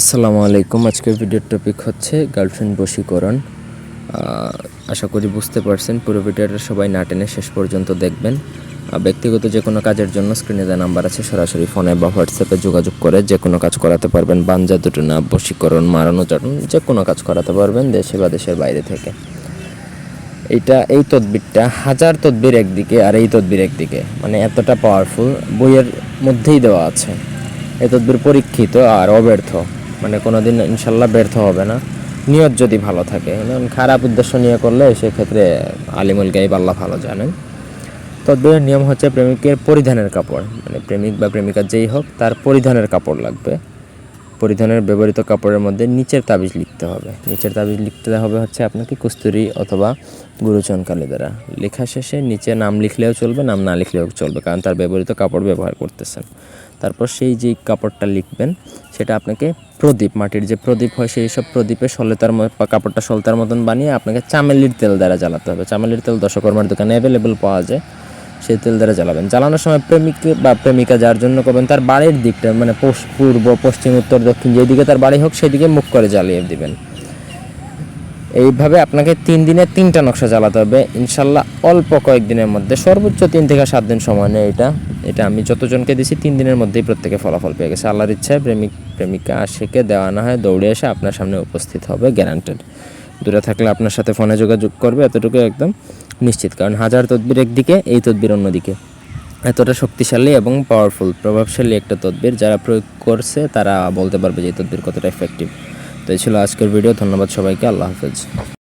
আসসালামু আলাইকুম। আজকের ভিডিওর টপিক হচ্ছে গার্লফ্রেন্ড বশীকরণ। আশা করি বুঝতে পারছেন, পুরো ভিডিওটা সবাই না টেনে শেষ পর্যন্ত দেখবেন। ব্যক্তিগত যে কোনো কাজের জন্য স্ক্রিনে দেওয়া নাম্বার আছে, সরাসরি ফোনে বা হোয়াটসঅ্যাপে যোগাযোগ করে যে কোনো কাজ করাতে পারবেন। বানজা দুটো না বশীকরণ, মারানো, চাটন, যে কোনো কাজ করাতে পারবেন দেশে বা দেশের বাইরে থেকে। এটা এই তদবিরটা, হাজার তদবির একদিকে আর এই তদবির একদিকে। মানে এতটা পাওয়ারফুল বইয়ের মধ্যেই দেওয়া আছে। এই তদবির পরীক্ষিত আর অব্যর্থ। মানে কোনোদিন ইনশাল্লাহ ব্যর্থ হবে না। নিয়ত যদি ভালো থাকে। খারাপ উদ্দেশ্য নিয়ে করলে সেক্ষেত্রে আলিমুল গাইব আল্লাহ ভালো জানেন। তদবিরের নিয়ম হচ্ছে প্রেমিকের পরিধানের কাপড়। মানে প্রেমিক বা প্রেমিকা যেই হোক, তার পরিধানের কাপড় লাগবে। পরিধানের ব্যবহৃত কাপড়ের মধ্যে নিচের তাবিজ লিখতে হবে। নিচের তাবিজ লিখতে হবে হচ্ছে আপনাকে কস্তুরি অথবা গুরুচন কালী দ্বারা। লেখা শেষে নিচে নাম লিখলেও চলবে, নাম না লিখলেও চলবে, কারণ তার ব্যবহৃত কাপড় ব্যবহার করতেছেন। তারপর সেই যে কাপড়টা লিখবেন, সেটা আপনাকে প্রদীপ মাটির যে প্রদীপ হয়, সেই সব প্রদীপে সলেতার কাপড়টা সলতার মতন বানিয়ে আপনাকে চামেলির তেল দ্বারা জ্বালাতে হবে। চামেলির তেল দশকর্মার দোকানে অ্যাভেলেবেল পাওয়া যায়, সেই তেল দ্বারা জ্বালাবেন। জ্বালানোর সময় প্রেমিক বা প্রেমিকা যার জন্য করবেন, তার বাড়ির দিকটা মানে পূর্ব, পশ্চিম, উত্তর, দক্ষিণ, যেদিকে তার বাড়ি হোক, সেদিকে মুখ করে জ্বালিয়ে দিবেন। এইভাবে আপনাকে তিন দিনে তিনটা নকশা জ্বালাতে হবে। ইনশাল্লাহ অল্প কয়েকদিনের মধ্যে, সর্বোচ্চ তিন থেকে সাত দিন সময় নেই এটা। এটা আমি যতজনকে দিছি, তিন দিনের মধ্যেই প্রত্যেকে ফলাফল পেয়ে গেছে। আল্লাহর ইচ্ছায় প্রেমিক, প্রেমিকা আশেকে দেওয়া না হয়, দৌড়ে এসে আপনার সামনে উপস্থিত হবে গ্যারান্টেড দূরে থাকলে আপনার সাথে ফোনে যোগাযোগ করবে, এতটুকু একদম নিশ্চিত। কারণ হাজার তদবির একদিকে, এই তদবির অন্যদিকে। এতটা শক্তিশালী এবং পাওয়ারফুল প্রভাবশালী একটা তদবির যারা প্রয়োগ করছে, তারা বলতে পারবে যে এই তদবির কতটা এফেক্টিভ তো এই ছিল আজকের ভিডিও ধন্যবাদ সবাইকে, আল্লাহ হাফেজ।